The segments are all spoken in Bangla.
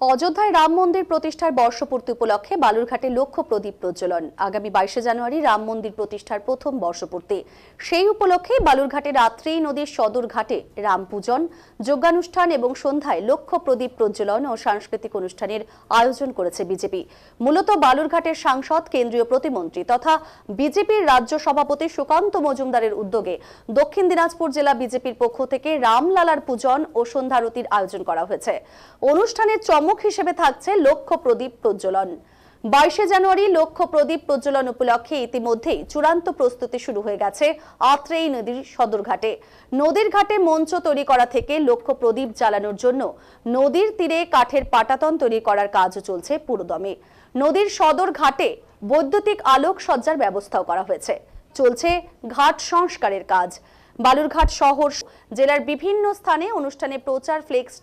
অযোধ্যায় রাম মন্দির প্রতিষ্ঠার বর্ষপূর্তি উপলক্ষে বালুরঘাটে লক্ষ্য প্রদীপ প্রজ্বলন। আগামী বাইশে জানুয়ারি রাম মন্দির প্রতিষ্ঠার প্রথম বর্ষপূর্তি। সেই উপলক্ষে বালুরঘাটে রাত্রি নদীর সদর ঘাটে রাম পূজন, যজ্ঞানুষ্ঠান এবং সন্ধ্যায় লক্ষ্য প্রদীপ প্রজ্বলন ও সাংস্কৃতিক অনুষ্ঠানের আয়োজন করেছে বিজেপি। মূলত বালুরঘাটের সাংসদ, কেন্দ্রীয় প্রতিমন্ত্রী তথা বিজেপির রাজ্য সভাপতি সুকান্ত মজুমদারের উদ্যোগে দক্ষিণ দিনাজপুর জেলা বিজেপির পক্ষ থেকে রামলালার পূজন ও সন্ধ্যারতির আয়োজন করা হয়েছে। অনুষ্ঠানের চমক হিসেবে থাকছে লক্ষ্য প্রদীপ প্রজ্বলন। বাইশে জানুয়ারি লক্ষ্য প্রদীপ প্রজ্বলন উপলক্ষে ইতিমধ্যেই চূড়ান্ত প্রস্তুতি শুরু হয়ে গেছে আত্রেই নদীর সদরঘাটে নদীর ঘাটে মঞ্চ তৈরি করা থেকে লক্ষ্য প্রদীপ জ্বালানোর জন্য নদীর তীরে কাঠের পাটাতন তৈরি করার কাজও চলছে পুরোদমে। নদীর সদর ঘাটে বৈদ্যুতিক আলোক সজ্জার ব্যবস্থাও করা হয়েছে। চলছে ঘাট সংস্কারের কাজ। বালুরঘাট শহর জেলার বিভিন্ন স্থানে অনুষ্ঠানে প্রচার ফ্লেক্স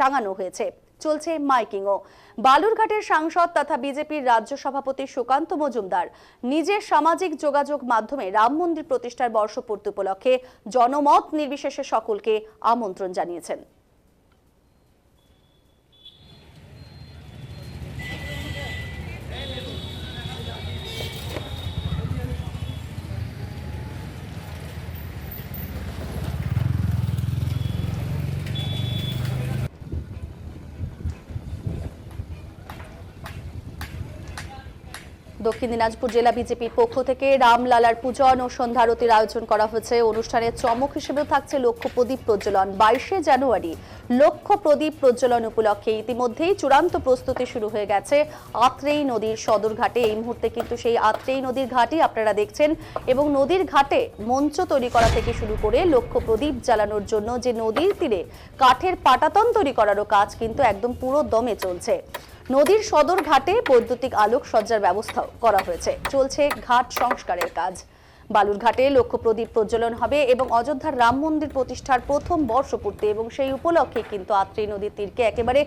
টাঙানো হয়েছে। চলছে মাইকিংও। বালুরঘাটের সাংসদ তথা বিজেপির রাজ্য সভাপতি সুকান্ত মজুমদার নিজের সামাজিক যোগাযোগ মাধ্যমে রাম মন্দির প্রতিষ্ঠার বর্ষপূর্তি উপলক্ষে জনমত নির্বিশেষে সকলকে আমন্ত্রণ জানিয়েছেন। দক্ষিণ দিনাজপুর জেলা বিজেপির পক্ষ থেকে রামলালার পূজন ও সন্ধ্যারতির আয়োজন করা হয়েছে। অনুষ্ঠানের চমক হিসেবে থাকছে লক্ষ্য প্রদীপ প্রজ্বলন। বাইশে জানুয়ারি লক্ষ্য প্রদীপ প্রজ্বলন উপলক্ষে ইতিমধ্যেই চূড়ান্ত প্রস্তুতি শুরু হয়ে গেছে। আত্রেই নদীর সদরঘাটে এই মুহূর্তে কিন্তু সেই আত্রেই নদীর ঘাটই আপনারা দেখছেন এবং নদীর ঘাটে মঞ্চ তৈরি করা থেকে শুরু করে লক্ষ্য প্রদীপ জ্বালানোর জন্য যে নদীর তীরে কাঠের পাটাতন তৈরি করারও কাজ কিন্তু একদম পুরো দমে চলছে। নদীর সদর ঘাটে বৈদ্যুতিক আলোক সজ্জার ব্যবস্থা করা হয়েছে। চলছে ঘাট সংস্কারের কাজ। বালুরঘাটে লক্ষ্য প্রদীপ প্রজ্বলন হবে এবং অযোধ্যার রাম মন্দির প্রতিষ্ঠার প্রথম বর্ষপূর্তি এবং সেই উপলক্ষে কিন্তু আত্রি নদীর তীরকে একেবারে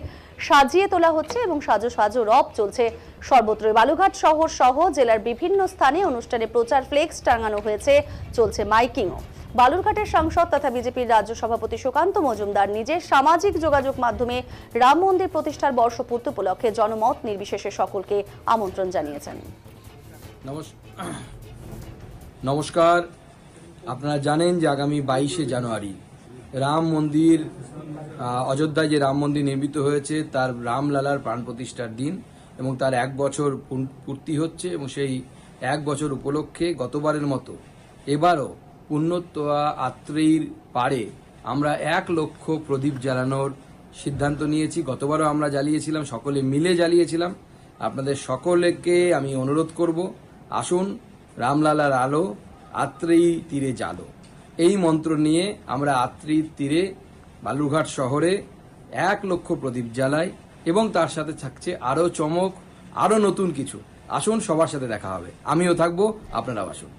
সাজিয়ে তোলা হচ্ছে এবং সাজো সাজো রব চলছে। সর্বত্র বালুঘাট শহর সহ জেলার বিভিন্ন স্থানে অনুষ্ঠানে প্রচার ফ্লেক্স টাঙানো হয়েছে। চলছে মাইকিংও। বালুরঘাটের সাংসদ তথা বিজেপির রাজ্য সভাপতি সুকান্ত মজুমদার নিজের সামাজিক যোগাযোগ মাধ্যমে রাম মন্দির প্রতিষ্ঠার বর্ষপূর্তি উপলক্ষে জনমত নির্বিশেষে সকলকে আমন্ত্রণ জানিয়েছেন। নমস্কার। আপনারা জানেন যে আগামী বাইশে জানুয়ারি রাম মন্দির অযোধ্যায় যে রাম মন্দির নির্মিত হয়েছে তার রামলালার প্রাণ প্রতিষ্ঠার দিন এবং তার এক বছর পূর্তি হচ্ছে এবং সেই এক বছর উপলক্ষে গতবারের মতো এবারও পুণ্যতোয়া আত্রেয়ীর পাড়ে আমরা এক লক্ষ প্রদীপ জ্বালানোর সিদ্ধান্ত নিয়েছি। গতবারও আমরা জ্বালিয়েছিলাম, সকলে মিলে জ্বালিয়েছিলাম। আপনাদের সকলকে আমি অনুরোধ করব, আসুন রামলালার আলো আত্রেয়ী তীরে জালো এই মন্ত্র নিয়ে আমরা আত্রেয়ীর তীরে বালুরঘাট শহরে এক লক্ষ প্রদীপ জ্বালাই এবং তার সাথে থাকছে আরও চমক, আরও নতুন কিছু। আসুন সবার সাথে দেখা হবে। আমিও থাকব, আপনারাও আসুন।